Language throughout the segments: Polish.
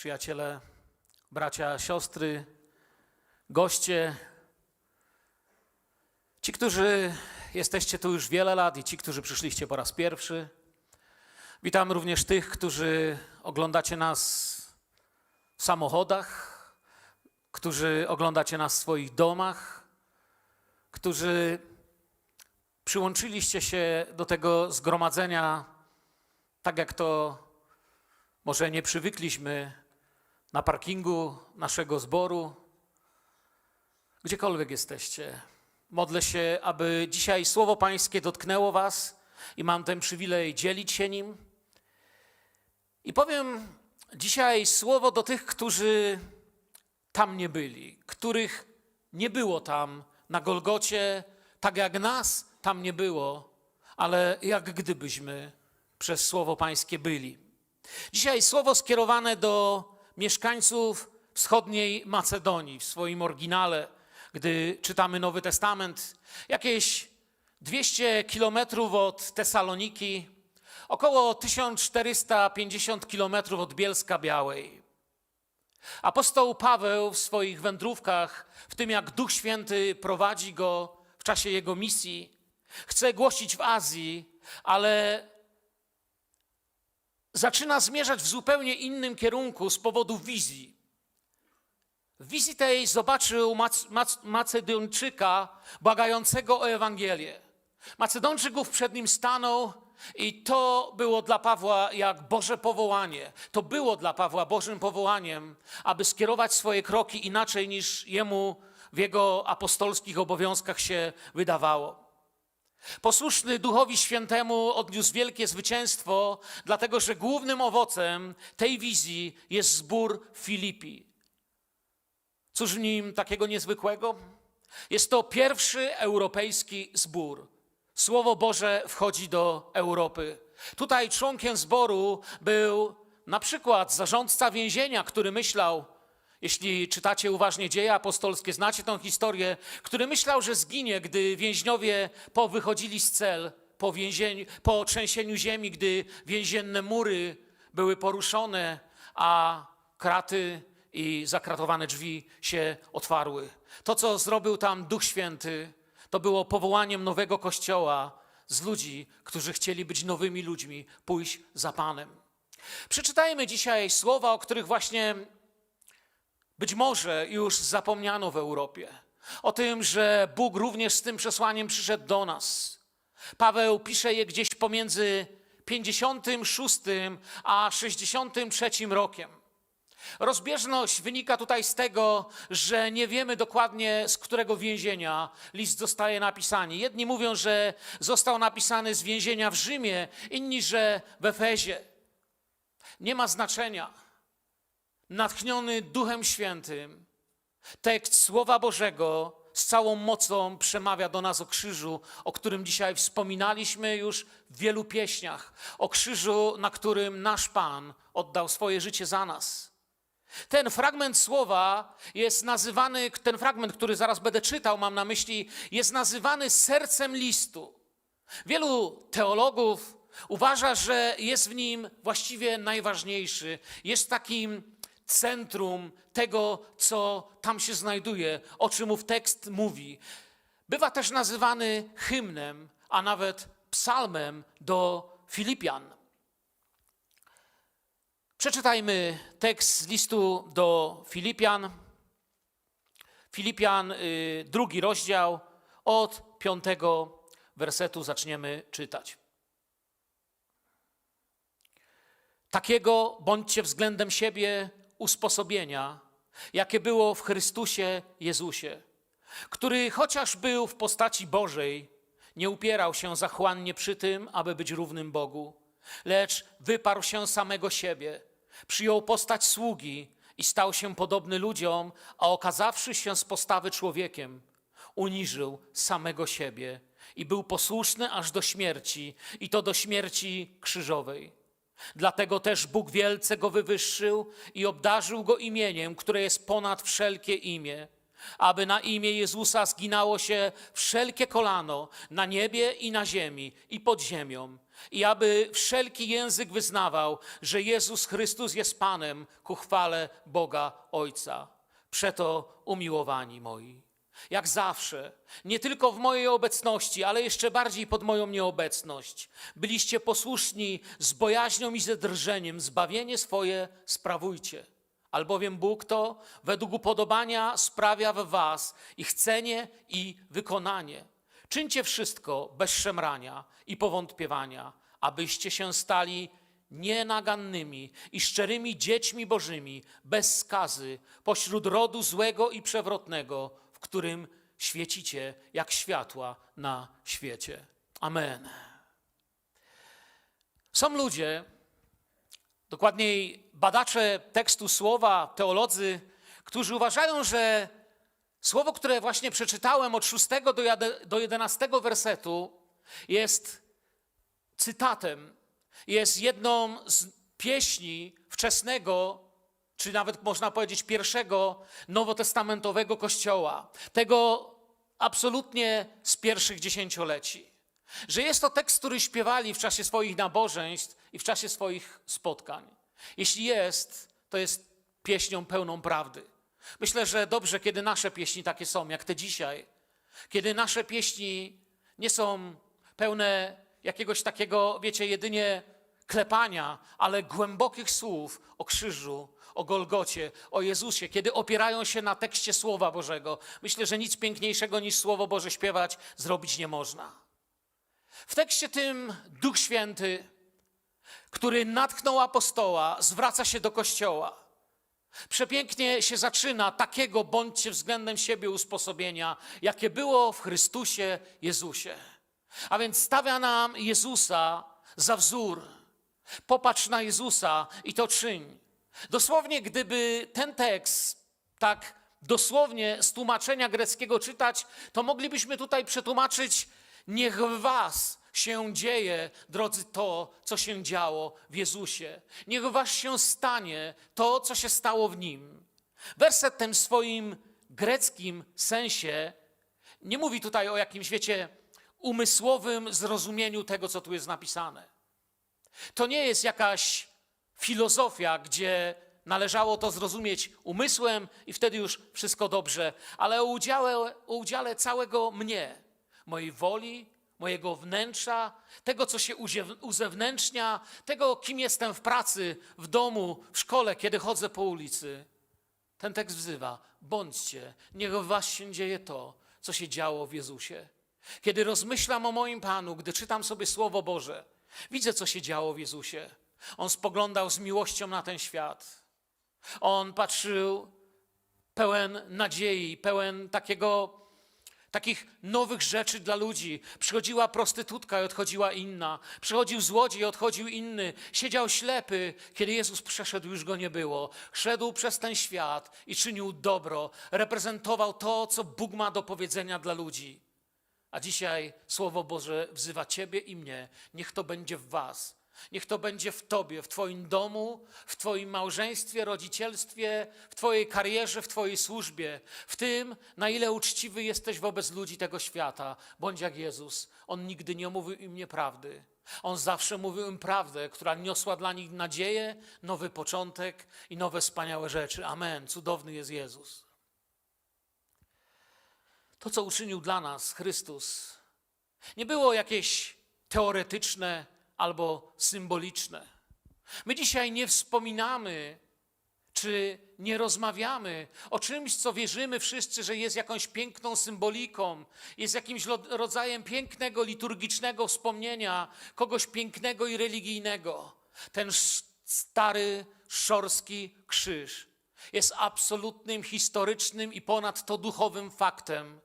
przyjaciele, bracia, siostry, goście, ci, którzy jesteście tu już wiele lat i ci, którzy przyszliście po raz pierwszy. Witam również tych, którzy oglądacie nas w samochodach, którzy oglądacie nas w swoich domach, którzy przyłączyliście się do tego zgromadzenia, tak jak to może nie przywykliśmy na parkingu naszego zboru, gdziekolwiek jesteście. Modlę się, aby dzisiaj Słowo Pańskie dotknęło Was i mam ten przywilej dzielić się nim. I powiem dzisiaj słowo do tych, którzy tam nie byli, których nie było tam na Golgocie, tak jak nas tam nie było, ale jak gdybyśmy przez Słowo Pańskie byli. Dzisiaj słowo skierowane do mieszkańców wschodniej Macedonii w swoim oryginale, gdy czytamy Nowy Testament, jakieś 200 kilometrów od Tesaloniki, około 1450 kilometrów od Bielska Białej. Apostoł Paweł w swoich wędrówkach, w tym jak Duch Święty prowadzi go w czasie jego misji, chce głosić w Azji, ale zaczyna zmierzać w zupełnie innym kierunku z powodu wizji. W wizji tej zobaczył Mac- Mac- Macedończyka błagającego o Ewangelię. Macedonczyk ów przed nim stanął i to było dla Pawła jak Boże powołanie. To było dla Pawła Bożym powołaniem, aby skierować swoje kroki inaczej niż jemu w jego apostolskich obowiązkach się wydawało. Posłuszny Duchowi Świętemu odniósł wielkie zwycięstwo, dlatego że głównym owocem tej wizji jest zbór Filipi. Cóż w nim takiego niezwykłego? Jest to pierwszy europejski zbór. Słowo Boże wchodzi do Europy. Tutaj członkiem zboru był na przykład zarządca więzienia, który myślał, jeśli czytacie uważnie dzieje apostolskie, znacie tę historię, który myślał, że zginie, gdy więźniowie powychodzili z cel, po, więzieniu, po trzęsieniu ziemi, gdy więzienne mury były poruszone, a kraty i zakratowane drzwi się otwarły. To, co zrobił tam Duch Święty, to było powołaniem nowego kościoła z ludzi, którzy chcieli być nowymi ludźmi, pójść za Panem. Przeczytajmy dzisiaj słowa, o których właśnie być może już zapomniano w Europie. O tym, że Bóg również z tym przesłaniem przyszedł do nas. Paweł pisze je gdzieś pomiędzy 56 a 63 rokiem. Rozbieżność wynika tutaj z tego, że nie wiemy dokładnie, z którego więzienia list zostaje napisany. Jedni mówią, że został napisany z więzienia w Rzymie, inni, że w Efezie. Nie ma znaczenia. Natchniony Duchem Świętym, tekst Słowa Bożego z całą mocą przemawia do nas o krzyżu, o którym dzisiaj wspominaliśmy już w wielu pieśniach. O krzyżu, na którym nasz Pan oddał swoje życie za nas. Ten fragment słowa jest nazywany, ten fragment, który zaraz będę czytał, mam na myśli, jest nazywany sercem listu. Wielu teologów uważa, że jest w nim właściwie najważniejszy. Jest takim centrum tego, co tam się znajduje, o czym ów tekst mówi. Bywa też nazywany hymnem, a nawet psalmem do Filipian. Przeczytajmy tekst z listu do Filipian. Filipian, y, drugi rozdział, od piątego wersetu zaczniemy czytać. Takiego bądźcie względem siebie usposobienia, jakie było w Chrystusie Jezusie, który chociaż był w postaci Bożej, nie upierał się zachłannie przy tym, aby być równym Bogu, lecz wyparł się samego siebie, przyjął postać sługi i stał się podobny ludziom, a okazawszy się z postawy człowiekiem, uniżył samego siebie i był posłuszny aż do śmierci, i to do śmierci krzyżowej. Dlatego też Bóg wielce go wywyższył i obdarzył go imieniem, które jest ponad wszelkie imię, aby na imię Jezusa zginało się wszelkie kolano na niebie i na ziemi i pod ziemią i aby wszelki język wyznawał, że Jezus Chrystus jest Panem ku chwale Boga Ojca. Przeto umiłowani moi. Jak zawsze, nie tylko w mojej obecności, ale jeszcze bardziej pod moją nieobecność, byliście posłuszni z bojaźnią i ze drżeniem, zbawienie swoje sprawujcie. Albowiem Bóg to według upodobania sprawia w was ich chcenie i wykonanie. Czyńcie wszystko bez szemrania i powątpiewania, abyście się stali nienagannymi i szczerymi dziećmi bożymi, bez skazy, pośród rodu złego i przewrotnego, w którym świecicie jak światła na świecie. Amen. Są ludzie, dokładniej badacze tekstu słowa, teolodzy, którzy uważają, że słowo, które właśnie przeczytałem od 6 do jade- do 11 wersetu, jest cytatem, jest jedną z pieśni wczesnego, czy nawet można powiedzieć pierwszego nowotestamentowego kościoła, tego absolutnie z pierwszych dziesięcioleci. Że jest to tekst, który śpiewali w czasie swoich nabożeństw i w czasie swoich spotkań. Jeśli jest, to jest pieśnią pełną prawdy. Myślę, że dobrze, kiedy nasze pieśni takie są, jak te dzisiaj, kiedy nasze pieśni nie są pełne jakiegoś takiego, wiecie, jedynie klepania, ale głębokich słów o krzyżu, o Golgocie, o Jezusie, kiedy opierają się na tekście Słowa Bożego. Myślę, że nic piękniejszego niż Słowo Boże śpiewać zrobić nie można. W tekście tym Duch Święty, który natknął apostoła, zwraca się do Kościoła. Przepięknie się zaczyna takiego bądźcie względem siebie usposobienia, jakie było w Chrystusie Jezusie. A więc stawia nam Jezusa za wzór. Popatrz na Jezusa i to czyń. Dosłownie, gdyby ten tekst tak dosłownie z tłumaczenia greckiego czytać, to moglibyśmy tutaj przetłumaczyć: Niech w Was się dzieje, drodzy, to, co się działo w Jezusie. Niech w Was się stanie to, co się stało w Nim. Werset ten w swoim greckim sensie nie mówi tutaj o jakimś, wiecie, umysłowym zrozumieniu tego, co tu jest napisane. To nie jest jakaś filozofia, gdzie należało to zrozumieć umysłem i wtedy już wszystko dobrze, ale o udziale, o udziale całego mnie, mojej woli, mojego wnętrza, tego, co się uzewnętrznia, tego, kim jestem w pracy, w domu, w szkole, kiedy chodzę po ulicy. Ten tekst wzywa: bądźcie, niech w was się dzieje to, co się działo w Jezusie. Kiedy rozmyślam o moim Panu, gdy czytam sobie Słowo Boże, widzę, co się działo w Jezusie. On spoglądał z miłością na ten świat. On patrzył pełen nadziei, pełen takiego, takich nowych rzeczy dla ludzi. Przychodziła prostytutka i odchodziła inna. Przychodził złodziej i odchodził inny. Siedział ślepy, kiedy Jezus przeszedł, już go nie było. Szedł przez ten świat i czynił dobro. Reprezentował to, co Bóg ma do powiedzenia dla ludzi. A dzisiaj Słowo Boże wzywa Ciebie i mnie. Niech to będzie w Was. Niech to będzie w Tobie, w Twoim domu, w Twoim małżeństwie, rodzicielstwie, w Twojej karierze, w Twojej służbie, w tym, na ile uczciwy jesteś wobec ludzi tego świata. Bądź jak Jezus. On nigdy nie mówił im nieprawdy. On zawsze mówił im prawdę, która niosła dla nich nadzieję, nowy początek i nowe wspaniałe rzeczy. Amen. Cudowny jest Jezus. To, co uczynił dla nas Chrystus, nie było jakieś teoretyczne albo symboliczne. My dzisiaj nie wspominamy, czy nie rozmawiamy o czymś, co wierzymy wszyscy, że jest jakąś piękną symboliką, jest jakimś rodzajem pięknego, liturgicznego wspomnienia kogoś pięknego i religijnego. Ten stary, szorski krzyż jest absolutnym, historycznym i ponadto duchowym faktem.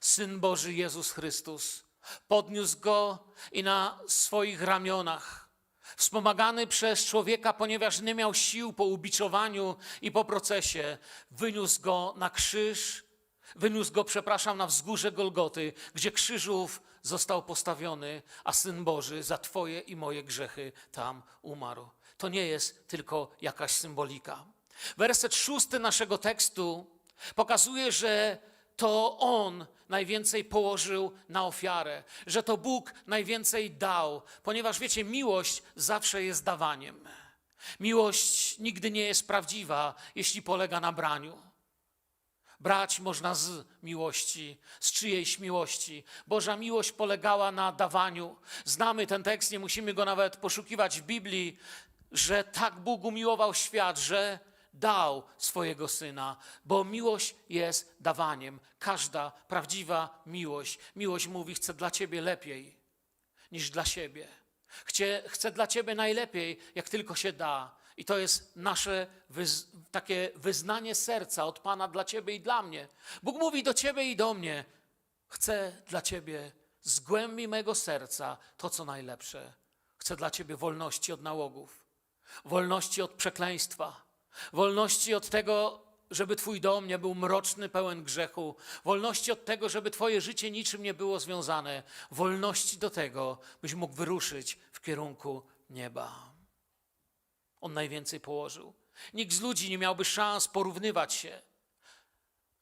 Syn Boży Jezus Chrystus podniósł go i na swoich ramionach, wspomagany przez człowieka, ponieważ nie miał sił po ubiczowaniu i po procesie, wyniósł go na krzyż, wyniósł go, przepraszam, na wzgórze Golgoty, gdzie krzyżów został postawiony, a Syn Boży za Twoje i moje grzechy tam umarł. To nie jest tylko jakaś symbolika. Werset szósty naszego tekstu pokazuje, że to On najwięcej położył na ofiarę, że to Bóg najwięcej dał, ponieważ wiecie, miłość zawsze jest dawaniem. Miłość nigdy nie jest prawdziwa, jeśli polega na braniu. Brać można z miłości, z czyjejś miłości. Boża miłość polegała na dawaniu. Znamy ten tekst, nie musimy go nawet poszukiwać w Biblii, że tak Bóg umiłował świat, że dał swojego syna, bo miłość jest dawaniem. Każda prawdziwa miłość. Miłość mówi: Chcę dla ciebie lepiej niż dla siebie. Chcę, chcę dla ciebie najlepiej, jak tylko się da. I to jest nasze wyz, takie wyznanie serca od Pana dla ciebie i dla mnie. Bóg mówi do ciebie i do mnie: Chcę dla ciebie z głębi mego serca to, co najlepsze. Chcę dla ciebie wolności od nałogów, wolności od przekleństwa, wolności od tego, żeby Twój dom nie był mroczny, pełen grzechu, wolności od tego, żeby Twoje życie niczym nie było związane, wolności do tego, byś mógł wyruszyć w kierunku nieba. On najwięcej położył. Nikt z ludzi nie miałby szans porównywać się,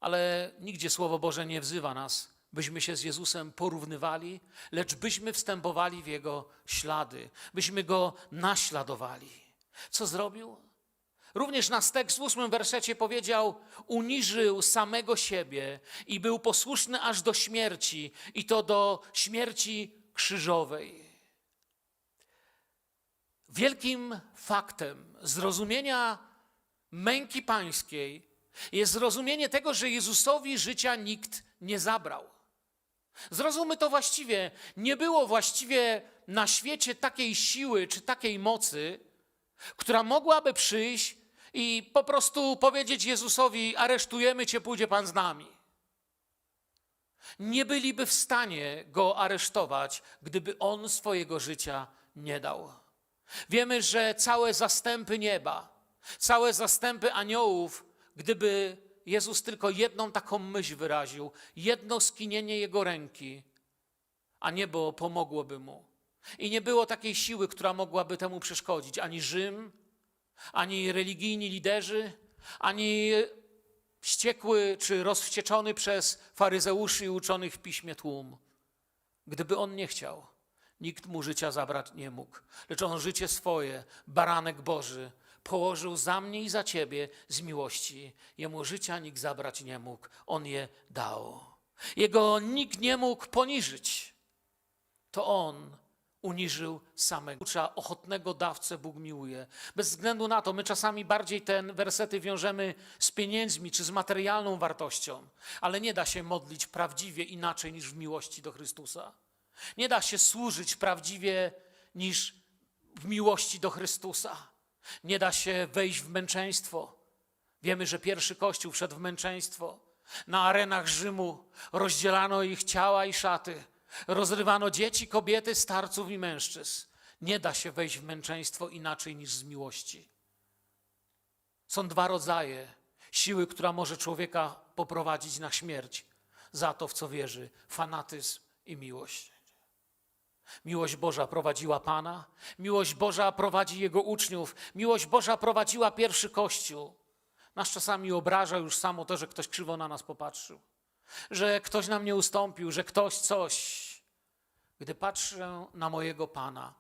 ale nigdzie Słowo Boże nie wzywa nas, byśmy się z Jezusem porównywali, lecz byśmy wstępowali w Jego ślady, byśmy Go naśladowali. Co zrobił? Również nas tekst w ósmym wersecie powiedział: Uniżył samego siebie i był posłuszny aż do śmierci, i to do śmierci krzyżowej. Wielkim faktem zrozumienia męki pańskiej jest zrozumienie tego, że Jezusowi życia nikt nie zabrał. Zrozummy to właściwie. Nie było właściwie na świecie takiej siły czy takiej mocy, która mogłaby przyjść i po prostu powiedzieć Jezusowi: Aresztujemy cię, pójdzie pan z nami. Nie byliby w stanie go aresztować, gdyby on swojego życia nie dał. Wiemy, że całe zastępy nieba, całe zastępy aniołów, gdyby Jezus tylko jedną taką myśl wyraził, jedno skinienie jego ręki, a niebo pomogłoby mu. I nie było takiej siły, która mogłaby temu przeszkodzić, ani Rzym, ani religijni liderzy, ani wściekły czy rozwścieczony przez faryzeuszy i uczonych w piśmie tłum. Gdyby on nie chciał, nikt mu życia zabrać nie mógł. Lecz on życie swoje, baranek Boży, położył za mnie i za ciebie z miłości. Jemu życia nikt zabrać nie mógł, on je dał. Jego nikt nie mógł poniżyć. To on uniżył samego. Ucza ochotnego dawcę Bóg miłuje. Bez względu na to, my czasami bardziej te wersety wiążemy z pieniędzmi czy z materialną wartością, ale nie da się modlić prawdziwie inaczej niż w miłości do Chrystusa. Nie da się służyć prawdziwie niż w miłości do Chrystusa. Nie da się wejść w męczeństwo. Wiemy, że pierwszy Kościół wszedł w męczeństwo. Na arenach Rzymu rozdzielano ich ciała i szaty. Rozrywano dzieci, kobiety, starców i mężczyzn. Nie da się wejść w męczeństwo inaczej niż z miłości. Są dwa rodzaje siły, która może człowieka poprowadzić na śmierć za to, w co wierzy: fanatyzm i miłość. Miłość Boża prowadziła Pana, miłość Boża prowadzi Jego uczniów, miłość Boża prowadziła pierwszy Kościół. Nas czasami obraża już samo to, że ktoś krzywo na nas popatrzył, że ktoś nam nie ustąpił, że ktoś coś. Gdy patrzę na mojego Pana,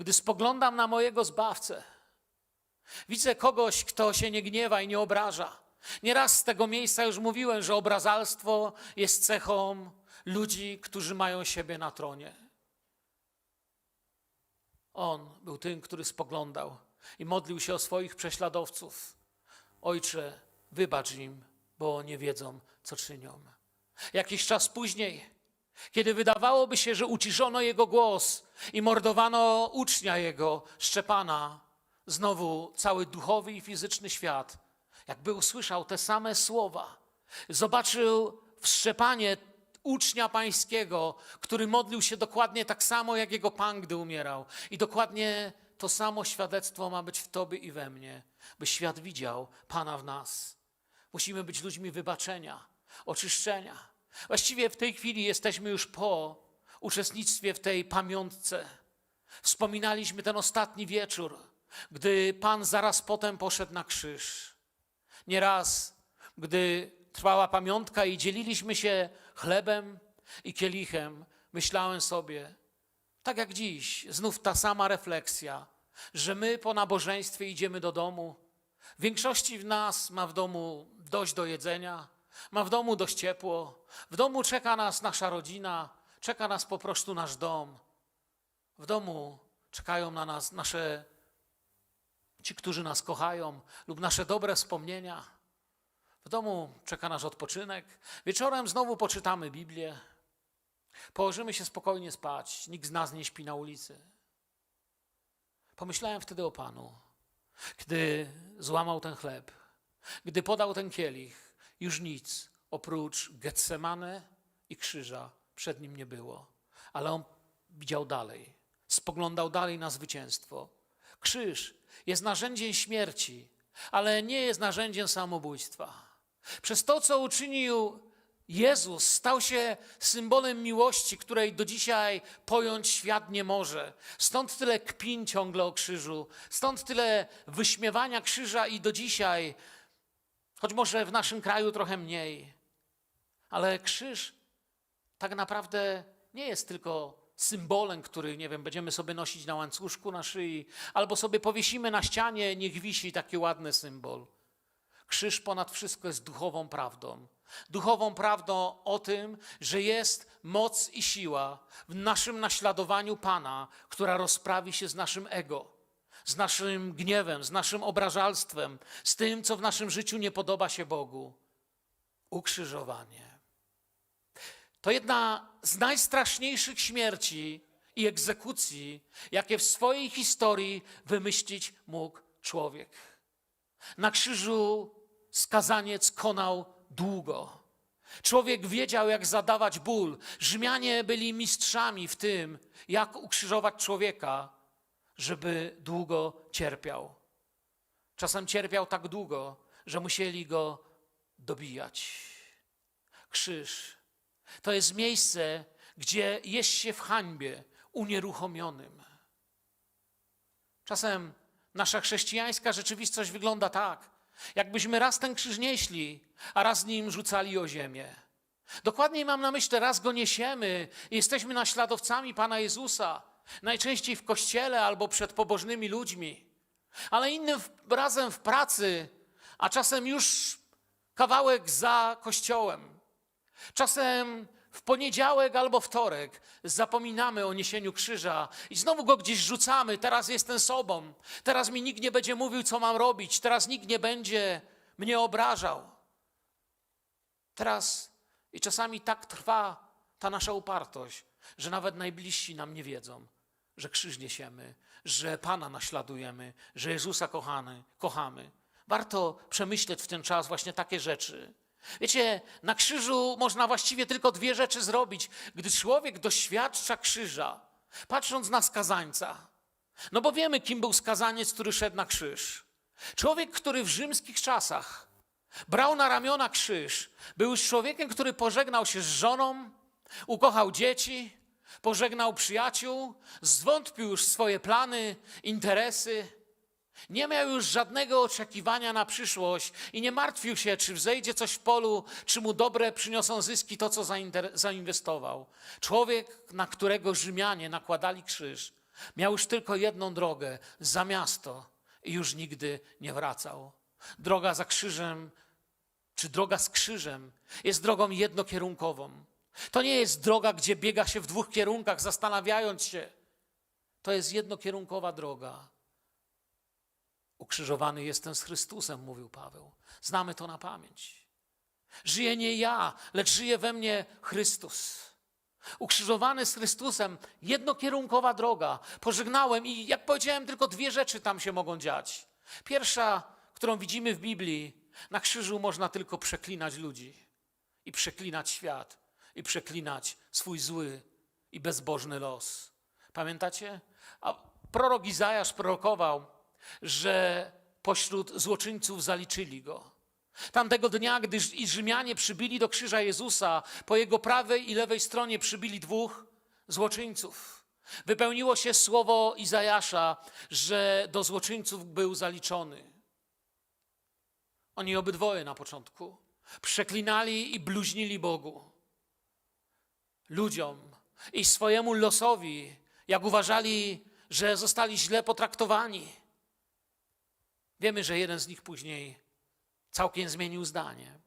gdy spoglądam na mojego Zbawcę, widzę kogoś, kto się nie gniewa i nie obraża. Nieraz z tego miejsca już mówiłem, że obrazalstwo jest cechą ludzi, którzy mają siebie na tronie. On był tym, który spoglądał i modlił się o swoich prześladowców. Ojcze, wybacz im, bo nie wiedzą, co czynią. Jakiś czas później, kiedy wydawałoby się, że uciszono jego głos i mordowano ucznia jego, Szczepana, znowu cały duchowy i fizyczny świat, jakby usłyszał te same słowa, zobaczył w Szczepanie ucznia pańskiego, który modlił się dokładnie tak samo, jak jego pan, gdy umierał. I dokładnie to samo świadectwo ma być w tobie i we mnie, by świat widział Pana w nas. Musimy być ludźmi wybaczenia, oczyszczenia. Właściwie w tej chwili jesteśmy już po uczestnictwie w tej pamiątce. Wspominaliśmy ten ostatni wieczór, gdy Pan zaraz potem poszedł na krzyż. Nieraz, gdy trwała pamiątka i dzieliliśmy się chlebem i kielichem, myślałem sobie, tak jak dziś, znów ta sama refleksja, że my po nabożeństwie idziemy do domu. Większości w nas ma w domu dość do jedzenia, ma w domu dość ciepło, w domu czeka nas nasza rodzina, czeka nas po prostu nasz dom. W domu czekają na nas nasze, ci, którzy nas kochają, lub nasze dobre wspomnienia. W domu czeka nasz odpoczynek. Wieczorem znowu poczytamy Biblię. Położymy się spokojnie spać. Nikt z nas nie śpi na ulicy. Pomyślałem wtedy o Panu, gdy złamał ten chleb, gdy podał ten kielich, już nic oprócz Getsemane i krzyża przed nim nie było. Ale on widział dalej, spoglądał dalej na zwycięstwo. Krzyż jest narzędziem śmierci, ale nie jest narzędziem samobójstwa. Przez to, co uczynił Jezus, stał się symbolem miłości, której do dzisiaj pojąć świat nie może. Stąd tyle kpin ciągle o krzyżu, stąd tyle wyśmiewania krzyża i do dzisiaj, choć może w naszym kraju trochę mniej. Ale krzyż tak naprawdę nie jest tylko symbolem, który, nie wiem, będziemy sobie nosić na łańcuszku na szyi, albo sobie powiesimy na ścianie, niech wisi taki ładny symbol. Krzyż ponad wszystko jest duchową prawdą. Duchową prawdą o tym, że jest moc i siła w naszym naśladowaniu Pana, która rozprawi się z naszym ego, z naszym gniewem, z naszym obrażalstwem, z tym, co w naszym życiu nie podoba się Bogu. Ukrzyżowanie. To jedna z najstraszniejszych śmierci i egzekucji, jakie w swojej historii wymyślić mógł człowiek. Na krzyżu skazaniec konał długo. Człowiek wiedział, jak zadawać ból. Rzymianie byli mistrzami w tym, jak ukrzyżować człowieka, żeby długo cierpiał. Czasem cierpiał tak długo, że musieli go dobijać. Krzyż to jest miejsce, gdzie jest się w hańbie, unieruchomionym. Czasem nasza chrześcijańska rzeczywistość wygląda tak, jakbyśmy raz ten krzyż nieśli, a raz nim rzucali o ziemię. Dokładniej mam na myśli, raz go niesiemy i jesteśmy naśladowcami Pana Jezusa, najczęściej w kościele albo przed pobożnymi ludźmi, ale innym razem w pracy, a czasem już kawałek za kościołem. Czasem w poniedziałek albo wtorek zapominamy o niesieniu krzyża i znowu go gdzieś rzucamy. Teraz jestem sobą. Teraz mi nikt nie będzie mówił, co mam robić. Teraz nikt nie będzie mnie obrażał. Teraz i czasami tak trwa ta nasza upartość, że nawet najbliżsi nam nie wiedzą, że krzyż niesiemy, że Pana naśladujemy, że Jezusa kochany, kochamy. Warto przemyśleć w ten czas właśnie takie rzeczy. Wiecie, na krzyżu można właściwie tylko dwie rzeczy zrobić, gdy człowiek doświadcza krzyża, patrząc na skazańca. No bo wiemy, kim był skazaniec, który szedł na krzyż. Człowiek, który w rzymskich czasach brał na ramiona krzyż, był już człowiekiem, który pożegnał się z żoną, ukochał dzieci, pożegnał przyjaciół, zwątpił już swoje plany, interesy. Nie miał już żadnego oczekiwania na przyszłość i nie martwił się, czy wzejdzie coś w polu, czy mu dobre przyniosą zyski to, co zainwestował. Człowiek, na którego Rzymianie nakładali krzyż, miał już tylko jedną drogę za miasto i już nigdy nie wracał. Droga za krzyżem, czy droga z krzyżem, jest drogą jednokierunkową. To nie jest droga, gdzie biega się w dwóch kierunkach, zastanawiając się. To jest jednokierunkowa droga. Ukrzyżowany jestem z Chrystusem, mówił Paweł. Znamy to na pamięć. Żyję nie ja, lecz żyje we mnie Chrystus. Ukrzyżowany z Chrystusem, jednokierunkowa droga. Pożegnałem i jak powiedziałem, tylko dwie rzeczy tam się mogą dziać. Pierwsza, którą widzimy w Biblii, na krzyżu można tylko przeklinać ludzi i przeklinać świat i przeklinać swój zły i bezbożny los. Pamiętacie? A prorok Izajasz prorokował, że pośród złoczyńców zaliczyli go. Tamtego dnia, gdy Rzymianie przybili do krzyża Jezusa, po jego prawej i lewej stronie przybili dwóch złoczyńców. Wypełniło się słowo Izajasza, że do złoczyńców był zaliczony. Oni obydwoje na początku Przeklinali i bluźnili Bogu, ludziom i swojemu losowi, jak uważali, że zostali źle potraktowani. Wiemy, że jeden z nich później całkiem zmienił zdanie.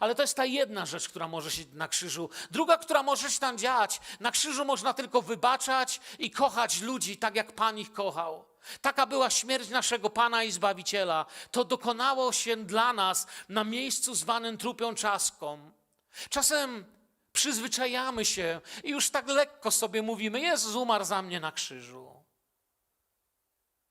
Ale to jest ta jedna rzecz, która może się na krzyżu. Druga, która może się tam dziać. Na krzyżu można tylko wybaczać i kochać ludzi tak, jak Pan ich kochał. Taka była śmierć naszego Pana i Zbawiciela. To dokonało się dla nas na miejscu zwanym trupią czaską. Czasem przyzwyczajamy się i już tak lekko sobie mówimy: Jezus umarł za mnie na krzyżu.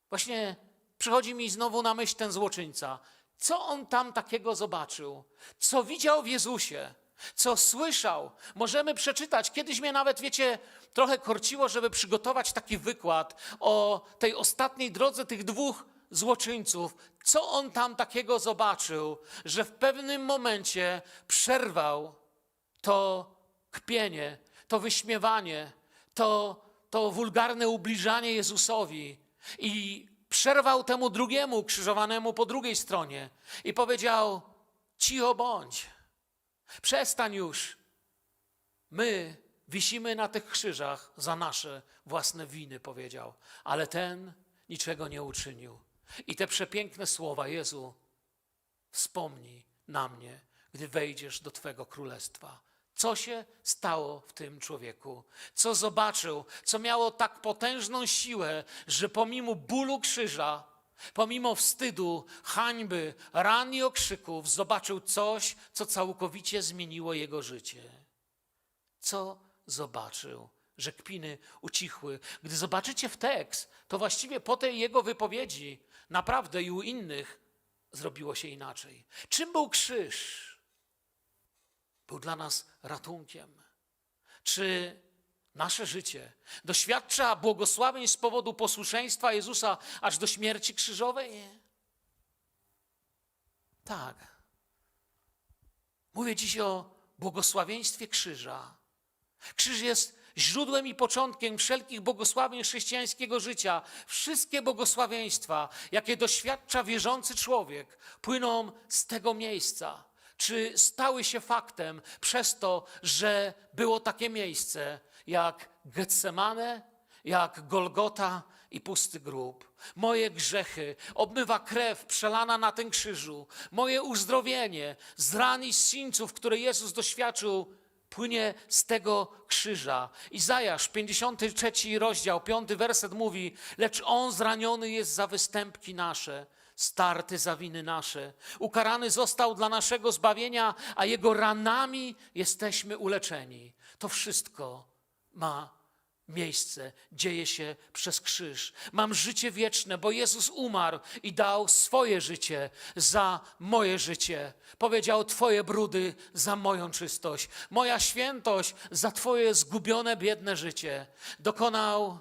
Właśnie przychodzi mi znowu na myśl ten złoczyńca. Co on tam takiego zobaczył? Co widział w Jezusie? Co słyszał? Możemy przeczytać. Kiedyś mnie nawet, wiecie, trochę korciło, żeby przygotować taki wykład o tej ostatniej drodze tych dwóch złoczyńców. Co on tam takiego zobaczył, że w pewnym momencie przerwał to kpienie, to wyśmiewanie, to, to wulgarne ubliżanie Jezusowi i przerwał temu drugiemu krzyżowanemu po drugiej stronie i powiedział: Cicho bądź, przestań już. My wisimy na tych krzyżach za nasze własne winy, powiedział, ale ten niczego nie uczynił. I te przepiękne słowa: Jezu, wspomnij na mnie, gdy wejdziesz do Twego królestwa. Co się stało w tym człowieku? Co zobaczył? Co miało tak potężną siłę, że pomimo bólu krzyża, pomimo wstydu, hańby, ran i okrzyków, zobaczył coś, co całkowicie zmieniło jego życie. Co zobaczył? Że kpiny ucichły. Gdy zobaczycie w tekst, to właściwie po tej jego wypowiedzi, naprawdę i u innych, zrobiło się inaczej. Czym był krzyż? Był dla nas ratunkiem. Czy nasze życie doświadcza błogosławień z powodu posłuszeństwa Jezusa aż do śmierci krzyżowej? Tak. Mówię dziś o błogosławieństwie krzyża. Krzyż jest źródłem i początkiem wszelkich błogosławień chrześcijańskiego życia. Wszystkie błogosławieństwa, jakie doświadcza wierzący człowiek, płyną z tego miejsca czy stały się faktem przez to, że było takie miejsce jak Getsemane, jak Golgota i pusty grób. Moje grzechy obmywa krew przelana na tym krzyżu. Moje uzdrowienie z ran i z sińców, które Jezus doświadczył, płynie z tego krzyża. Izajasz, 53 rozdział, 5 werset mówi, lecz On zraniony jest za występki nasze, starty za winy nasze. Ukarany został dla naszego zbawienia, a Jego ranami jesteśmy uleczeni. To wszystko ma miejsce, dzieje się przez krzyż. Mam życie wieczne, bo Jezus umarł i dał swoje życie za moje życie. Powiedział: Twoje brudy za moją czystość, moja świętość za Twoje zgubione, biedne życie. Dokonał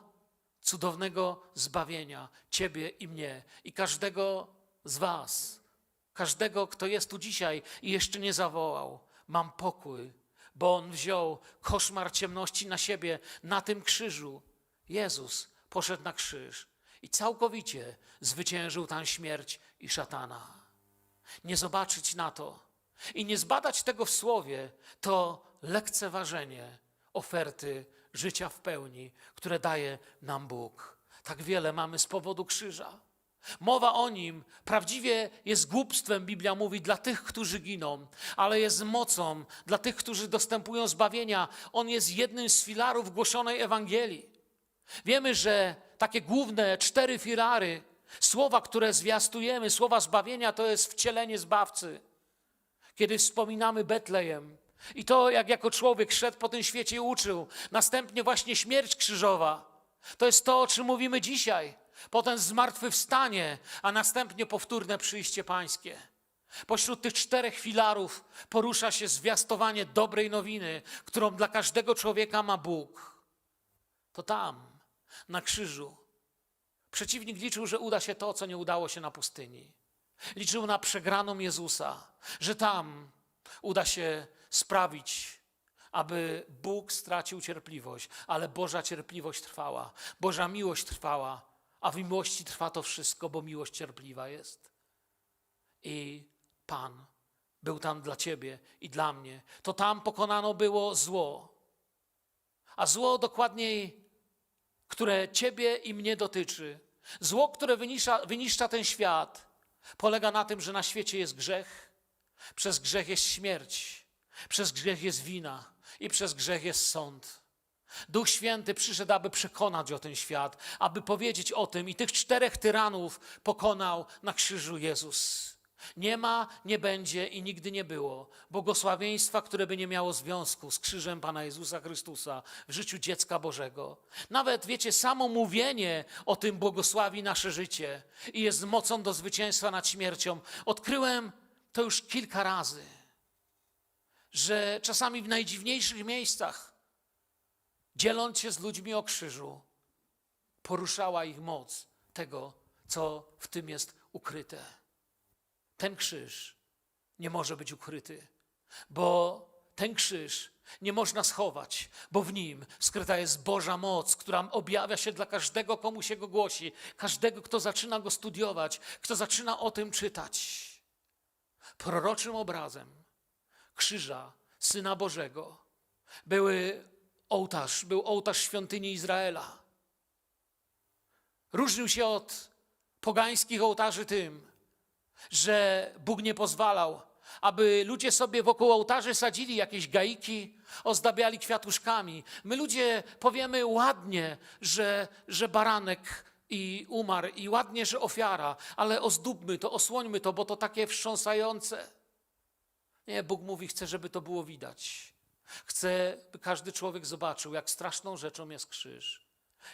cudownego zbawienia Ciebie i mnie i każdego z Was, każdego, kto jest tu dzisiaj i jeszcze nie zawołał. Mam pokój, bo On wziął koszmar ciemności na siebie na tym krzyżu. Jezus poszedł na krzyż i całkowicie zwyciężył tam śmierć i szatana. Nie zobaczyć na to i nie zbadać tego w słowie, to lekceważenie oferty życia w pełni, które daje nam Bóg. Tak wiele mamy z powodu krzyża. Mowa o nim prawdziwie jest głupstwem, Biblia mówi, dla tych, którzy giną, ale jest mocą dla tych, którzy dostępują zbawienia. On jest jednym z filarów głoszonej Ewangelii. Wiemy, że takie główne cztery filary, słowa, które zwiastujemy, słowa zbawienia, to jest wcielenie zbawcy. Kiedy wspominamy Betlejem, i to, jak jako człowiek szedł po tym świecie i uczył. Następnie właśnie śmierć krzyżowa. To jest to, o czym mówimy dzisiaj. Potem zmartwychwstanie, a następnie powtórne przyjście pańskie. Pośród tych czterech filarów porusza się zwiastowanie dobrej nowiny, którą dla każdego człowieka ma Bóg. To tam, na krzyżu. Przeciwnik liczył, że uda się to, co nie udało się na pustyni. Liczył na przegraną Jezusa, że tam uda się sprawić, aby Bóg stracił cierpliwość, ale Boża cierpliwość trwała, Boża miłość trwała, a w miłości trwa to wszystko, bo miłość cierpliwa jest. I Pan był tam dla ciebie i dla mnie. To tam pokonano było zło. A zło dokładniej, które ciebie i mnie dotyczy, zło, które wyniszcza, wyniszcza ten świat, polega na tym, że na świecie jest grzech, przez grzech jest śmierć, przez grzech jest wina i przez grzech jest sąd. Duch Święty przyszedł, aby przekonać o ten świat, aby powiedzieć o tym, i tych czterech tyranów pokonał na krzyżu Jezus. Nie ma, nie będzie i nigdy nie było błogosławieństwa, które by nie miało związku z krzyżem Pana Jezusa Chrystusa w życiu dziecka Bożego. Nawet, wiecie, samo mówienie o tym błogosławi nasze życie i jest mocą do zwycięstwa nad śmiercią. Odkryłem to już kilka razy, że czasami w najdziwniejszych miejscach dzieląc się z ludźmi o krzyżu, poruszała ich moc tego, co w tym jest ukryte. Ten krzyż nie może być ukryty, bo ten krzyż nie można schować, bo w nim skryta jest Boża moc, która objawia się dla każdego, komu się go głosi, każdego, kto zaczyna go studiować, kto zaczyna o tym czytać. Proroczym obrazem krzyża Syna Bożego były ołtarz, był ołtarz świątyni Izraela. Różnił się od pogańskich ołtarzy tym, że Bóg nie pozwalał, aby ludzie sobie wokół ołtarzy sadzili jakieś gaiki, ozdabiali kwiatuszkami. My ludzie powiemy ładnie, że, że baranek i umarł i ładnie, że ofiara, ale ozdóbmy to, osłońmy to, bo to takie wstrząsające. Nie, Bóg mówi, chce, żeby to było widać. Chcę, by każdy człowiek zobaczył, jak straszną rzeczą jest krzyż,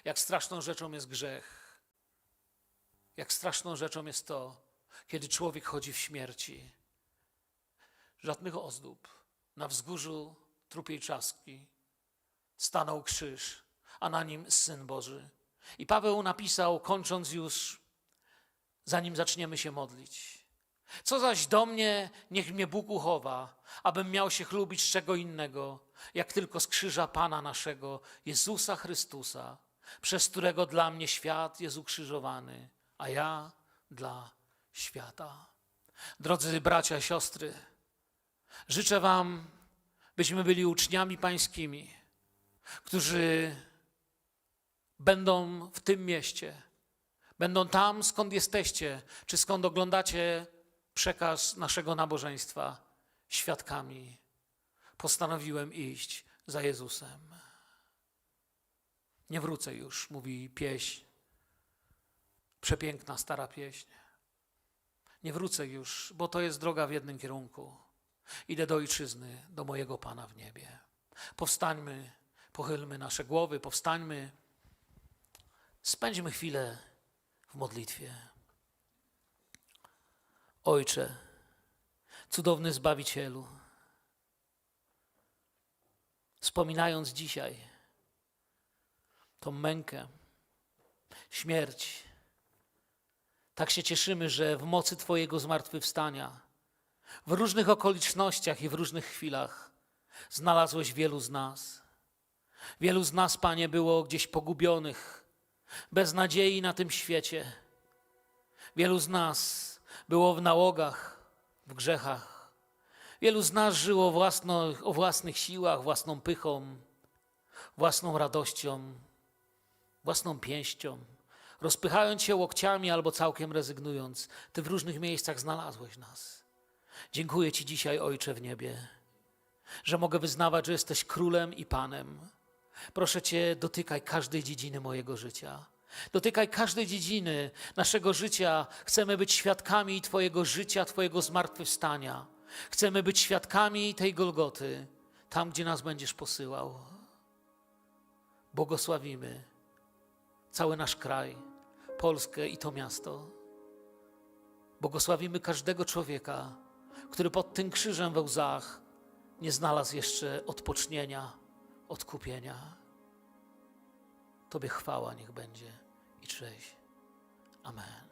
jak straszną rzeczą jest grzech, jak straszną rzeczą jest to, kiedy człowiek chodzi w śmierci. Żadnych ozdób. Na wzgórzu trupiej czaski stanął krzyż, a na nim Syn Boży. I Paweł napisał, kończąc już, zanim zaczniemy się modlić. Co zaś do mnie, niech mnie Bóg uchowa, abym miał się chlubić z czego innego, jak tylko z krzyża Pana naszego, Jezusa Chrystusa, przez którego dla mnie świat jest ukrzyżowany, a ja dla świata. Drodzy bracia i siostry, życzę Wam, byśmy byli uczniami pańskimi, którzy będą w tym mieście, będą tam, skąd jesteście, czy skąd oglądacie przekaz naszego nabożeństwa, świadkami. Postanowiłem iść za Jezusem. Nie wrócę już, mówi pieśń, przepiękna stara pieśń. Nie wrócę już, bo to jest droga w jednym kierunku. Idę do ojczyzny, do mojego Pana w niebie. Powstańmy, pochylmy nasze głowy, powstańmy, spędźmy chwilę w modlitwie. Ojcze, cudowny Zbawicielu, wspominając dzisiaj tą mękę, śmierć, tak się cieszymy, że w mocy Twojego zmartwychwstania, w różnych okolicznościach i w różnych chwilach znalazłeś wielu z nas. Wielu z nas, Panie, było gdzieś pogubionych, bez nadziei na tym świecie. Wielu z nas było w nałogach, w grzechach. Wielu z nas żyło własno, o własnych siłach, własną pychą, własną radością, własną pięścią, rozpychając się łokciami albo całkiem rezygnując. Ty w różnych miejscach znalazłeś nas. Dziękuję Ci dzisiaj, Ojcze w niebie, że mogę wyznawać, że jesteś królem i panem. Proszę Cię, dotykaj każdej dziedziny mojego życia. Dotykaj każdej dziedziny naszego życia. Chcemy być świadkami Twojego życia, Twojego zmartwychwstania. Chcemy być świadkami tej Golgoty, tam, gdzie nas będziesz posyłał. Błogosławimy cały nasz kraj, Polskę i to miasto. Błogosławimy każdego człowieka, który pod tym krzyżem we łzach nie znalazł jeszcze odpocznienia, odkupienia. Tobie chwała niech będzie cześć. Amen.